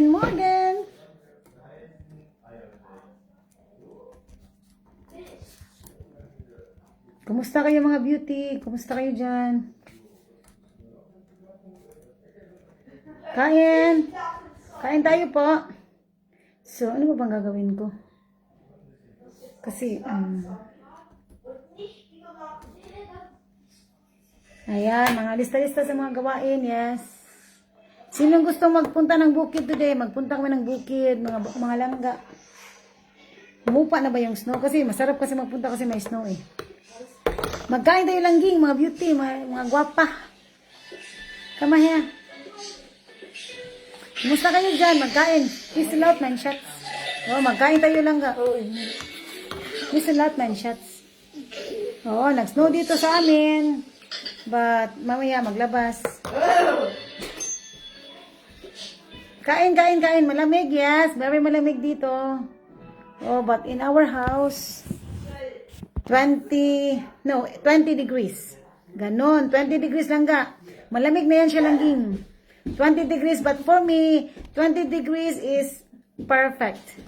Guten Morgen! Kumusta kayo mga beauty? Kumusta kayo dyan? Kain! Kain tayo po! So, ano ba bang gagawin ko? Kasi, um, ayan, mga lista-lista sa mga gawain, yes. Sino gusto magpunta ng bukid today? Magpunta kami ng bukid, mga, mga langga. Humupa na ba yung snow? Kasi masarap kasi magpunta kasi may snow eh. Magkain tayo langging, mga beauty, mga, mga gwapa. Come here. Kumusta kayo dyan? Magkain. Whistle out, nine shots. Oh, magkain tayo lang ga. Oh, whistle out, nine shots. Oo, oh, nag-snow dito sa amin. But, mamaya maglabas. Kain, kain, kain. Malamig, yes. Very malamig dito. Oh, but in our house, 20, no, 20 degrees. Ganon, 20 degrees lang ga. Malamig na yan siya langging. 20 degrees, but for me, 20 degrees is perfect.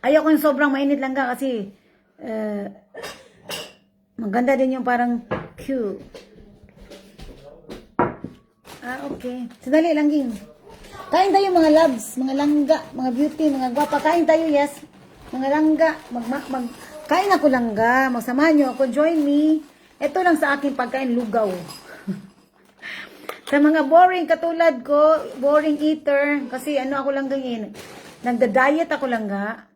Ayoko yung sobrang mainit lang ga kasi uh, maganda din yung parang cute. Ah, okay. Sandali langging. Kain tayo mga loves, mga langga, mga beauty, mga gwapa. Kain tayo, yes. Mga langga, mag, mag, mag kain ako langga. Magsamahan nyo ako, join me. Ito lang sa aking pagkain, lugaw. sa mga boring katulad ko, boring eater, kasi ano ako lang ganyan, nagda-diet ako langga.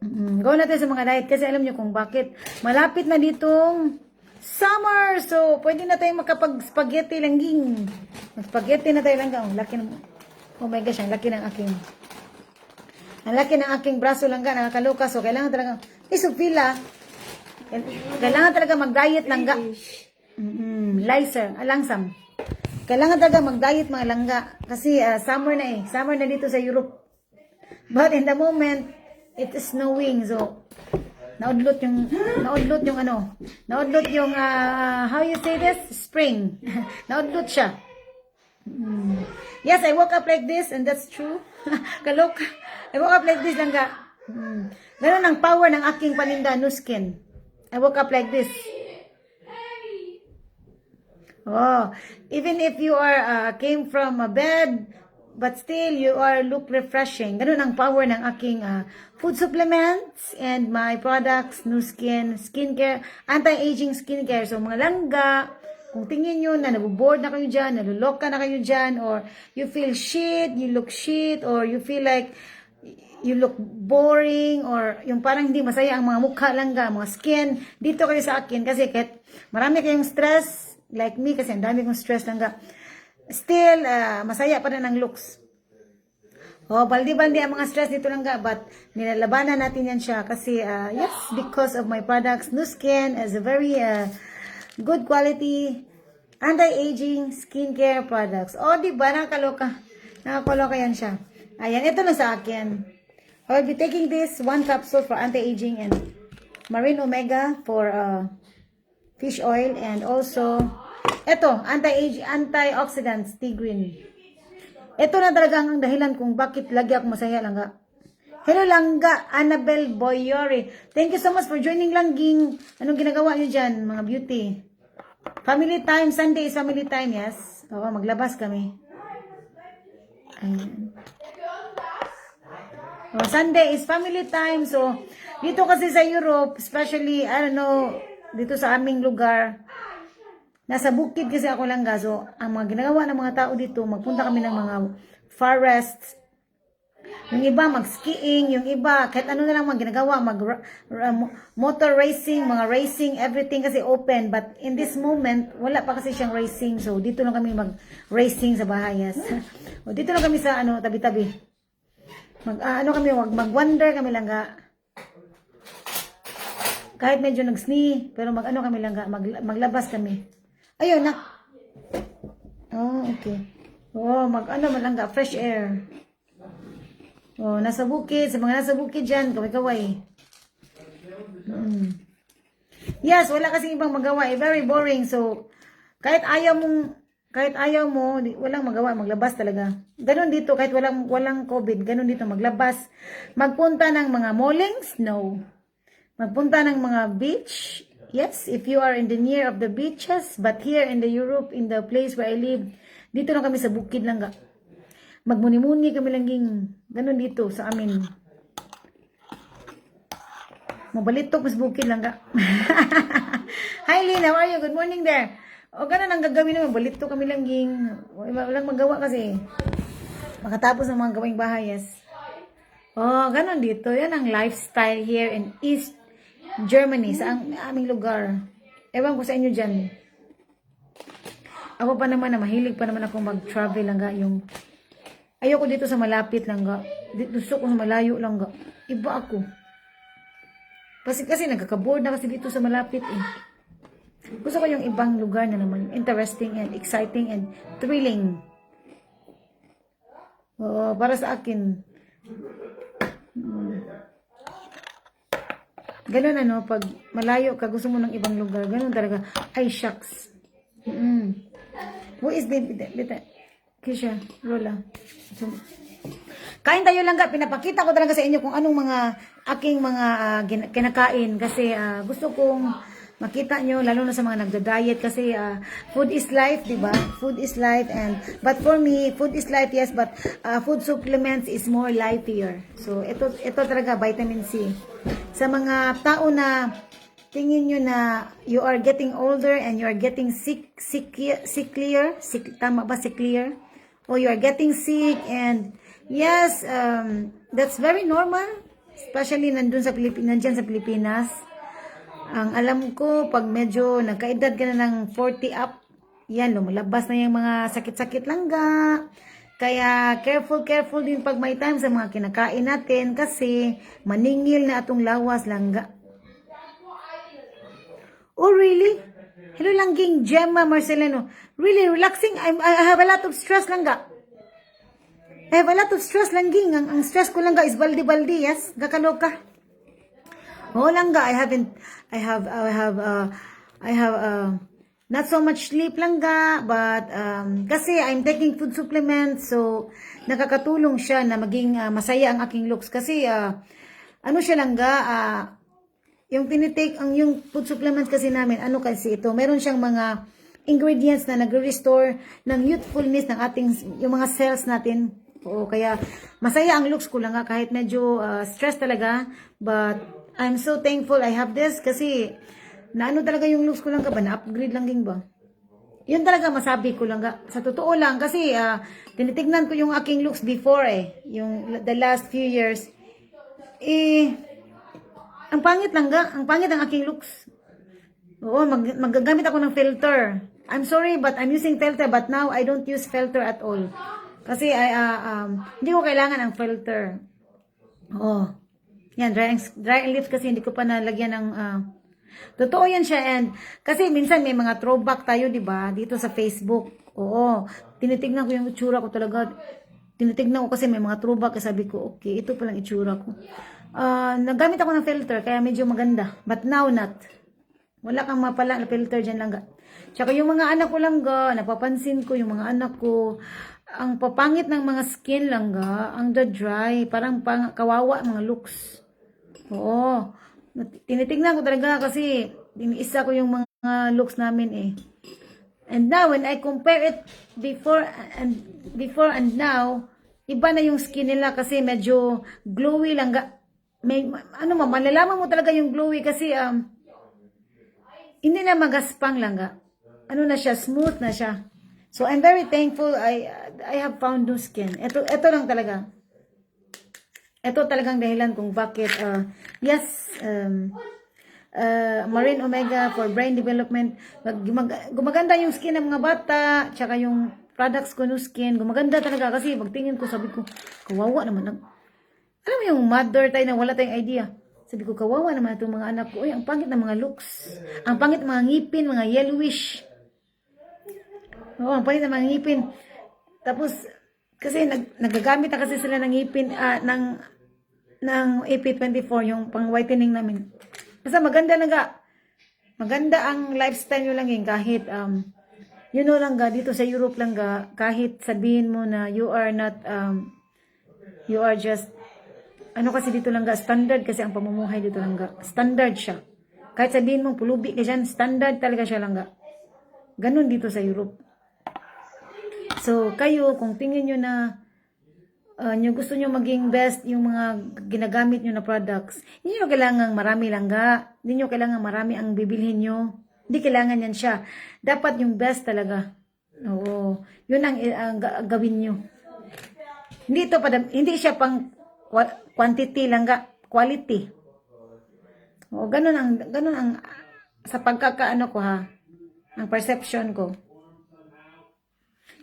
Mm, go natin sa mga diet kasi alam nyo kung bakit. Malapit na ditong summer. So, pwede na tayong makapag-spaghetti langging. Mag-spaghetti na tayo langga. Oh, laki ng, oh my gosh, ang laki ng aking, ang laki ng aking braso langga, nakakaloka. So, kailangan talaga, isupila. Kailangan talaga mag-diet langga. Mm-mm, Licer, alangsam. Kailangan talaga mag-diet mga langga. Kasi ah, summer na eh. Summer na dito sa Europe. But in the moment, it is snowing. So, naudlot yung, naudlot yung ano, naudlot yung, ah, how you say this? Spring. naudlot siya. Mm. Yes, I woke up like this and that's true. Kalok. I woke up like this lang ka. Mm. Ganun ang power ng aking paninda, Nuskin. I woke up like this. Oh, even if you are uh, came from a bed, but still you are look refreshing. Ganun ang power ng aking uh, food supplements and my products, new skin, skincare, anti-aging skincare. So mga langga, kung tingin nyo na nabuboard na kayo dyan, naluloka na kayo dyan, or you feel shit, you look shit, or you feel like you look boring or yung parang hindi masaya ang mga mukha langga, mga skin, dito kayo sa akin kasi kahit marami kayong stress, like me kasi ang dami kong stress langga, still, ah, masaya pa rin ang looks. Oh, baldi-baldi ang mga stress dito langga, but nilalabanan natin yan siya kasi, ah, yes, because of my products, New Skin is a very ah, good quality anti-aging skincare products. Oh, di ba? Nakakaloka. Nakakaloka yan siya. Ayan, ito na sa akin. I will be taking this one capsule for anti-aging and marine omega for uh, fish oil and also ito, anti-age, antioxidants, tea green. Ito na talaga ang dahilan kung bakit lagi ako masaya langga. Hello langga, Annabel Boyori. Thank you so much for joining langging. Anong ginagawa niyo dyan, mga beauty? Family time, Sunday is family time, yes? Oo, maglabas kami. Ayan. Oh, Sunday is family time. So, dito kasi sa Europe, especially, I don't know, dito sa aming lugar, nasa bukid kasi ako lang ga. So, ang mga ginagawa ng mga tao dito, magpunta kami ng mga forests. Yung iba, mag-skiing. Yung iba, kahit ano na lang mga ginagawa, mag motor racing, mga racing, everything kasi open. But in this moment, wala pa kasi siyang racing. So, dito lang kami mag-racing sa bahay. Yes. o, dito lang kami sa ano, tabi-tabi. Mag, ah, ano kami, wag mag-wonder kami lang ga. Kahit medyo nag-sni, pero mag-ano kami lang ga, mag, maglabas kami. Ayun, nak. Oh, okay. Oh, mag-ano man lang ga, fresh air. Oh, nasa bukid, sa mga nasa bukid dyan, kaway-kaway. Mm. Yes, wala kasi ibang magawa, eh, very boring. So, kahit ayaw mong Kahit ayaw mo, walang magawa, maglabas talaga. Ganon dito, kahit walang, walang COVID, ganon dito, maglabas. Magpunta ng mga mallings? No. Magpunta ng mga beach? Yes, if you are in the near of the beaches, but here in the Europe, in the place where I live, dito lang kami sa bukid lang ga. Magmuni-muni kami lang ging, ganon dito sa amin. Mabalitok mas bukid lang ga. Hi Lynn, how are you? Good morning there. O ganun ang gagawin naman, balitok kami lang ging. Walang magawa kasi. Makatapos ng mga gawing bahay, yes. Oh, ganun dito. Yan ang lifestyle here in East Germany, sa ang, aming lugar. Ewan ko sa inyo dyan. Ako pa naman na mahilig pa naman ako mag-travel lang ga. Yung, ayoko dito sa malapit lang ga. Di- Gusto ko sa malayo lang ga. Iba ako. Kasi kasi nagkaka-board na kasi dito sa malapit eh. Gusto ko yung ibang lugar na naman. Interesting and exciting and thrilling. Oo, para sa akin. Hmm. Ganun ano, pag malayo ka, gusto mo ng ibang lugar, ganun talaga. Ay, shucks. Mm. Who is the, Kisha, Rola. So, Kain tayo lang pinapakita ko talaga sa inyo kung anong mga aking mga gin- kinakain kasi ah, gusto kong makita nyo lalo na sa mga nagda-diet kasi ah, food is life, 'di ba? Food is life and but for me, food is life yes, but ah, food supplements is more lightier. So ito ito talaga vitamin C. Sa mga tao na tingin nyo na you are getting older and you are getting sick, sick, sicklier, sick, tama ba sicklier? Or you are getting sick and yes, um, that's very normal. Especially nandun sa Pilipinas, nandyan sa Pilipinas. Ang alam ko, pag medyo nagkaedad ka na ng 40 up, yan, lumalabas na yung mga sakit-sakit langga. Kaya careful, careful din pag may time sa mga kinakain natin kasi maningil na atong lawas langga. Oh, really? Hello langging, Gemma Marcelino. Really relaxing? I'm, I have a lot of stress lang ga. I have a lot of stress langging. Ang, ang stress ko lang ga is baldi-baldi, yes? Gakaloka. Oo lang ga, I haven't, I have, I have, uh, I have, uh, not so much sleep lang but, um, kasi I'm taking food supplements, so, nakakatulong siya na maging uh, masaya ang aking looks. Kasi, uh, ano siya lang ga, uh, yung tinitake, ang yung food supplements kasi namin, ano kasi ito, meron siyang mga ingredients na nagre-restore ng youthfulness ng ating, yung mga cells natin. Oo, kaya masaya ang looks ko lang nga, kahit medyo uh, stress talaga, but I'm so thankful I have this kasi na ano talaga yung looks ko lang ka ba, na-upgrade lang din ba? Yun talaga masabi ko lang ga. Sa totoo lang kasi ah, tinitignan ko yung aking looks before eh, yung the last few years. Eh, ang pangit lang ga, ang pangit ang aking looks. Oo, mag, magagamit ako ng filter. I'm sorry but I'm using filter but now I don't use filter at all. Kasi I, ah, um, hindi ko kailangan ang filter. Oo. Yan, dry, dry and lift kasi hindi ko pa nalagyan ng... ah, totoo yan siya and kasi minsan may mga throwback tayo, di ba? Dito sa Facebook. Oo. Tinitignan ko yung itsura ko talaga. Tinitignan ko kasi may mga throwback. Kasi sabi ko, okay, ito palang itsura ko. Ah, nagamit ako ng filter kaya medyo maganda. But now not. Wala kang mapala na filter dyan lang. Tsaka yung mga anak ko lang ga, napapansin ko yung mga anak ko, ang papangit ng mga skin lang ga, ang the dry, parang pang, kawawa mga looks. Oo. Tinitignan ko talaga kasi iniisa ko yung mga looks namin eh. And now when I compare it before and before and now, iba na yung skin nila kasi medyo glowy lang. May ano mo, malalaman mo talaga yung glowy kasi um hindi na magaspang lang ga. Ano na siya, smooth na siya. So I'm very thankful I I have found new skin. Ito ito lang talaga. Ito talagang dahilan kung bakit uh, yes um, uh, Marine Omega for brain development. Mag- gumag- gumaganda yung skin ng mga bata tsaka yung products ko no skin gumaganda talaga. Kasi pagtingin ko sabi ko kawawa naman ang alam mo yung mother tayo na wala tayong idea. Sabi ko kawawa naman itong mga anak ko. Uy, ang pangit ng mga looks. Ang pangit ng mga ngipin mga yellowish. Oo, ang pangit ng mga ngipin. Tapos, kasi nag, nagagamit na kasi sila ng ngipin, ah, ng, ng AP24, yung pang whitening namin. Basta maganda na nga. Maganda ang lifestyle nyo lang yun kahit, um, you know lang ga, dito sa Europe lang ga, kahit sabihin mo na you are not, um, you are just, ano kasi dito lang ga, standard kasi ang pamumuhay dito lang ga. Standard siya. Kahit sabihin mo, pulubi ka dyan, standard talaga siya lang ga. Ganon dito sa Europe. So, kayo, kung tingin nyo na uh, nyo gusto nyo maging best yung mga ginagamit nyo na products, hindi nyo kailangan marami lang ga. Hindi nyo kailangan marami ang bibilhin nyo. Hindi kailangan yan siya. Dapat yung best talaga. Oo. Yun ang, ga- gawin nyo. Hindi ito padam, hindi siya pang qua- quantity lang ga, quality. Oo, ganun ang, ganun ang, sa pagkakaano ko ha, ang perception ko.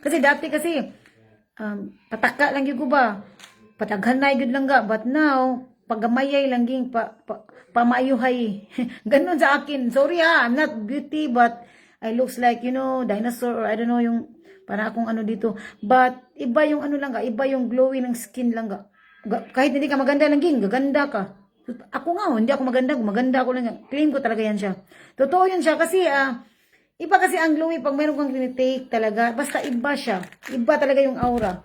Kasi dati kasi, um, pataka lang yung ba? Pataghanay gud lang ga. But now, pagamayay lang ging pa, pa, pamayuhay. Ganun sa akin. Sorry ha, I'm not beauty but I looks like, you know, dinosaur or I don't know yung para akong ano dito. But iba yung ano lang ga, iba yung glowy ng skin lang ga. Kahit hindi ka maganda lang ging, gaganda ka. Ako nga, oh, hindi ako maganda, maganda ako lang. Claim ko talaga yan siya. Totoo yun siya kasi ah, Iba kasi ang glowy pag meron kang tinitake talaga. Basta iba siya. Iba talaga yung aura.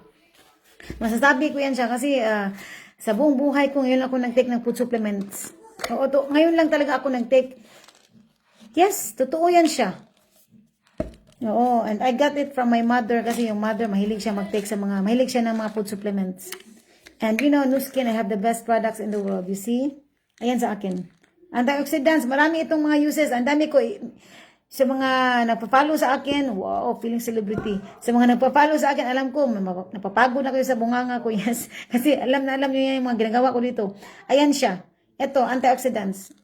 Masasabi ko yan siya kasi ah, sa buong buhay ko ngayon ako nag-take ng food supplements. Oo, to, ngayon lang talaga ako nag-take. Yes, totoo yan siya. Oo, and I got it from my mother kasi yung mother mahilig siya mag-take sa mga, mahilig siya ng mga food supplements. And you know, Nuskin, I have the best products in the world. You see? Ayan sa akin. Antioxidants, marami itong mga uses. Ang dami ko, sa mga nagpa-follow sa akin, wow, feeling celebrity. Sa mga nagpa-follow sa akin, alam ko, napapagod na kayo sa bunganga ko, yes. Kasi alam na alam yan yung mga ginagawa ko dito. Ayan siya. Ito, antioxidants.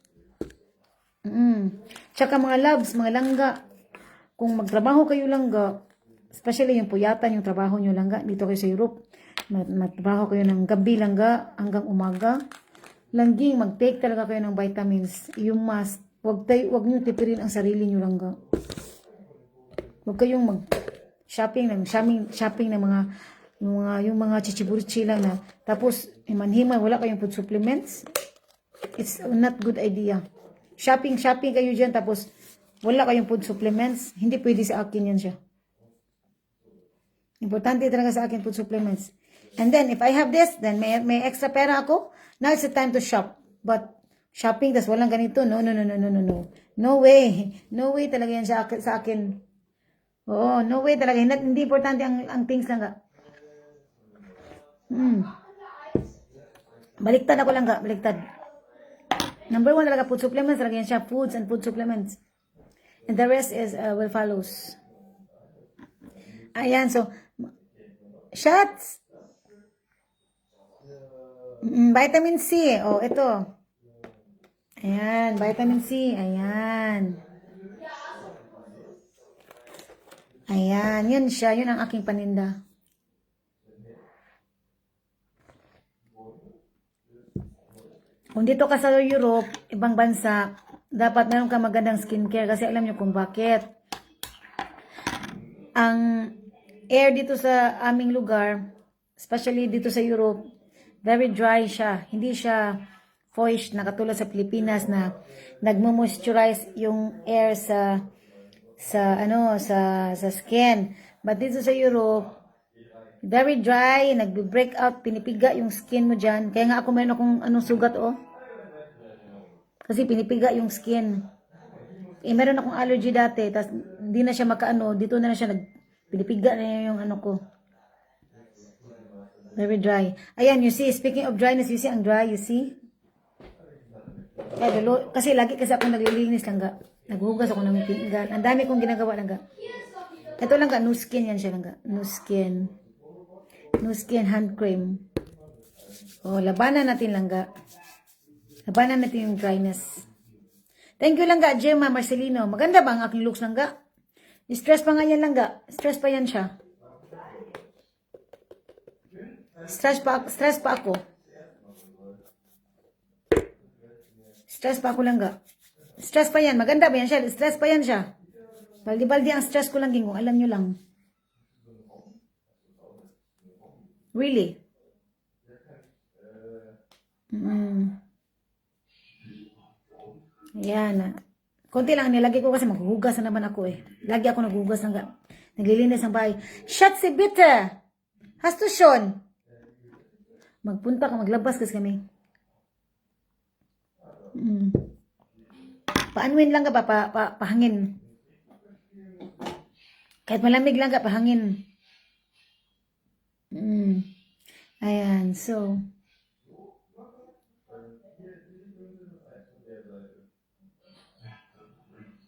Mm. Tsaka mga loves, mga langga. Kung magtrabaho kayo langga, especially yung puyatan, yung trabaho nyo langga, dito kayo sa Europe, mag- magtrabaho kayo ng gabi langga hanggang umaga, langging, mag-take talaga kayo ng vitamins. You must. Huwag, tayo, huwag nyo tipirin ang sarili nyo langga. Huwag kayong mag shopping ng shopping, shopping ng mga yung mga yung mga chichiburchi lang na tapos imanhima wala kayong food supplements. It's not good idea. Shopping shopping kayo diyan tapos wala kayong food supplements. Hindi pwede sa akin yan siya. Importante talaga sa akin food supplements. And then if I have this then may may extra pera ako. Now it's the time to shop. But shopping, tas walang ganito. No, no, no, no, no, no, no. No way. No way talaga yan sa, sa akin. Oo, no way talaga. Hindi, hindi importante ang, ang things lang ka. Hmm. Baliktad ako lang ka. Baliktad. Number one talaga, food supplements. Talaga yan siya. Foods and food supplements. And the rest is uh, will follows. Ayan, so, shots. Mm, vitamin C. Oh, ito. Ayan, vitamin C. Ayan. Ayan, yun siya. Yun ang aking paninda. Kung dito ka sa Europe, ibang bansa, dapat meron ka magandang skincare kasi alam nyo kung bakit. Ang air dito sa aming lugar, especially dito sa Europe, very dry siya. Hindi siya moist na katulad sa Pilipinas na nagmo-moisturize yung air sa sa ano sa sa skin. But dito sa Europe, very dry, nagbe-break out, pinipiga yung skin mo diyan. Kaya nga ako meron akong anong sugat oh. Kasi pinipiga yung skin. Eh meron akong allergy dati, tas hindi na siya makaano, dito na, na siya nag pinipiga na yung ano ko. Very dry. Ayan, you see, speaking of dryness, you see ang dry, you see? Kaya dalo, kasi lagi kasi ako naglilinis lang ga. Naghugas ako ng pinggan. Ang dami kong ginagawa lang ga. Ito lang ga, no skin yan siya lang ga. No skin. No skin hand cream. O, labanan natin lang ga. Labanan natin yung dryness. Thank you lang ga, Gemma Marcelino. Maganda ba ang aking looks lang ga? Stress pa nga yan lang ga. Stress pa yan siya. Stress pa, stress pa ako. Stress pa ako lang. Stress pa yan. Maganda ba yan siya? Stress pa yan siya. Baldi-baldi ang stress ko lang ging kung alam nyo lang. Really? Mm. Ayan. ah. Konti lang nilagay ko kasi maghuhugas na naman ako eh. Lagi ako naghuhugas ng naglilinis ng bahay. Shut si bitte! Hast du schon? Magpunta ka, maglabas kasi kami. Mm. Paanwin lang ka ba? Pa, pa, pahangin. Kahit malamig lang ka, pahangin. Mm. Ayan, so.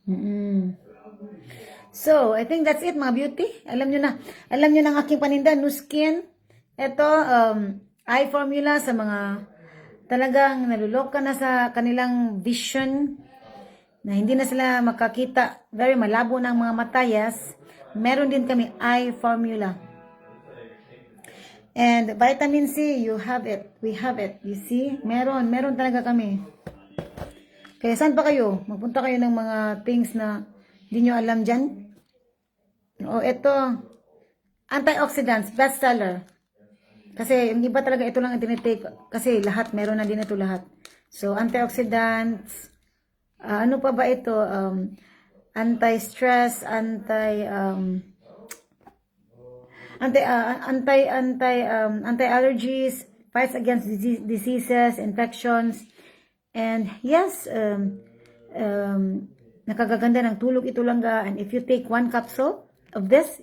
Mm. So, I think that's it mga beauty. Alam nyo na. Alam nyo na ang aking paninda, new skin. Ito, um, eye formula sa mga talagang naluloka na sa kanilang vision na hindi na sila makakita. Very malabo ng mga matayas. Meron din kami eye formula. And vitamin C, you have it. We have it. You see? Meron. Meron talaga kami. Kaya saan pa kayo? Magpunta kayo ng mga things na hindi nyo alam dyan? O, ito. Antioxidants, bestseller. Kasi yung iba talaga ito lang ang tinitake. Kasi lahat, meron na din ito lahat. So, antioxidants. ah, ano pa ba ito? Um, anti-stress, anti... Um, anti uh, anti anti um, anti-allergies, fights against disease, diseases, infections, and yes, um, um, nakagaganda ng tulog ito lang ga. And if you take one capsule of this,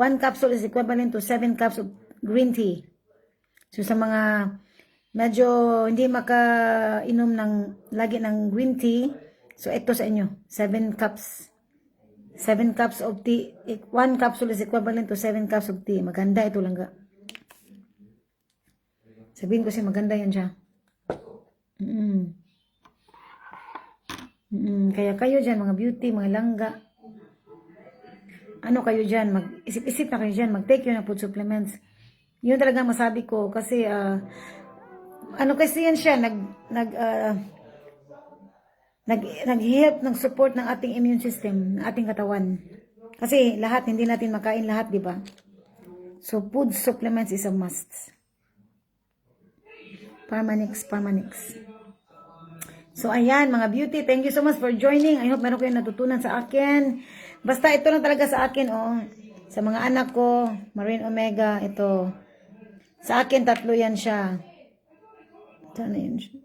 one capsule is equivalent to seven cups of green tea. So sa mga medyo hindi makainom ng lagi ng green tea, so ito sa inyo, seven cups 7 cups of tea, eh, 1 capsule is equivalent to 7 cups of tea. Maganda ito lang ga. Sabihin ko siya, maganda yan siya. Mm. Mm, kaya kayo dyan, mga beauty, mga langga. Ano kayo dyan, mag-isip-isip na kayo dyan, mag-take yun ng food supplements. Yun talaga masabi ko, kasi, ah, ano kasi yan siya, nag, nag, ah, nag nag-help ng support ng ating immune system, ng ating katawan. Kasi lahat, hindi natin makain lahat, di ba? So, food supplements is a must. Permanix, Permanix. So, ayan, mga beauty, thank you so much for joining. I hope meron kayong natutunan sa akin. Basta ito lang talaga sa akin, oh. Sa mga anak ko, Marine Omega, ito. Sa akin, tatlo yan siya. Sana yun siya.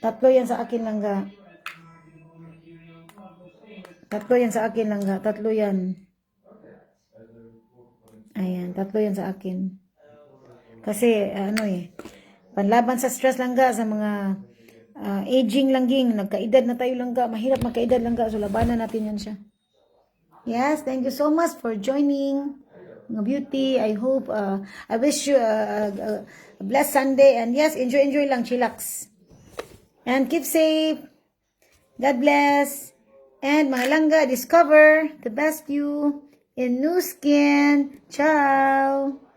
Tatlo yan sa akin lang ga. Tatlo yan sa akin lang ga. Tatlo yan. Ayan, tatlo yan sa akin. Kasi, ano eh, panlaban sa stress lang ga, sa mga ah, aging lang ging, nagkaedad na tayo lang ga, mahirap magkaedad lang ga, so labanan natin yan siya. Yes, thank you so much for joining. Mga beauty, I hope, uh, I wish you a, a, blessed Sunday, and yes, enjoy, enjoy lang, chillax. And keep safe. God bless. And mga langga, discover the best you in new skin. Ciao!